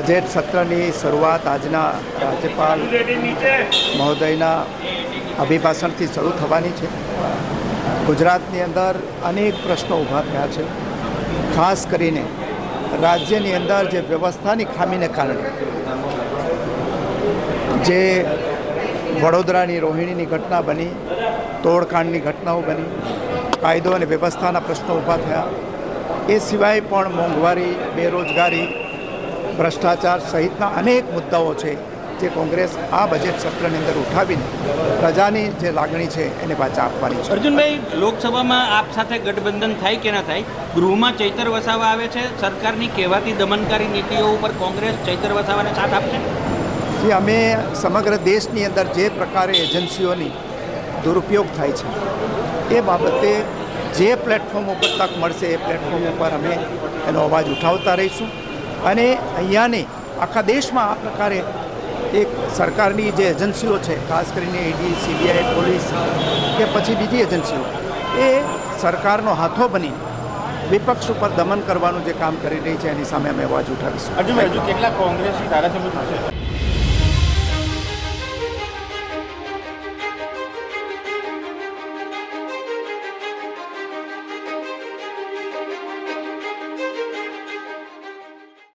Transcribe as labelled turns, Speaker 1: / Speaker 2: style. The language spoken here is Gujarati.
Speaker 1: બજેટ સત્રની શરૂઆત આજના રાજ્યપાલ મહોદયના અભિભાષણથી શરૂ થવાની છે. ગુજરાતની અંદર અનેક પ્રશ્નો ઊભા થયા છે. ખાસ કરીને રાજ્યની અંદર જે વ્યવસ્થાની ખામીને કારણે જે વડોદરાની રોહિણીની ઘટના બની, તોડકાંડની ઘટનાઓ બની, કાયદો અને વ્યવસ્થાના પ્રશ્નો ઊભા થયા. એ સિવાય પણ મોંઘવારી, બેરોજગારી ભ્રષ્ટાચાર સહિતના અનેક મુદ્દાઓ છે જે કોંગ્રેસ આ બજેટ સત્રની અંદર ઉઠાવીને પ્રજાની જે લાગણી છે એને પાછા આપવાની છે.
Speaker 2: અર્જુનભાઈ લોકસભામાં આપ સાથે ગઠબંધન થાય કે ના થાય? ગૃહમાં ચૈતર વસાવા આવે છે સરકારની કહેવાતી દમનકારી નીતિઓ ઉપર કોંગ્રેસ ચૈતર વસાવાને સાથ આપશે?
Speaker 1: જે અમે સમગ્ર દેશની અંદર જે પ્રકારે એજન્સીઓની દુરુપયોગ થાય છે એ બાબતે જે પ્લેટફોર્મ ઉપર તક મળશે એ પ્લેટફોર્મ ઉપર અમે એનો અવાજ ઉઠાવતા રહીશું. અને અહીંયાની આખા દેશમાં આ પ્રકારે એક સરકારની જે એજન્સીઓ છે, ખાસ કરીને ઈડી, સીબીઆઈ, પોલીસ કે પછી બીજી એજન્સીઓ, એ સરકારનો હાથો બની વિપક્ષ ઉપર દમન કરવાનું જે કામ કરી રહી છે, એની સામે અમે અવાજ ઉઠાવીશું.
Speaker 3: હજુ કેટલા કોંગ્રેસી ધારાસભ્યો થશે?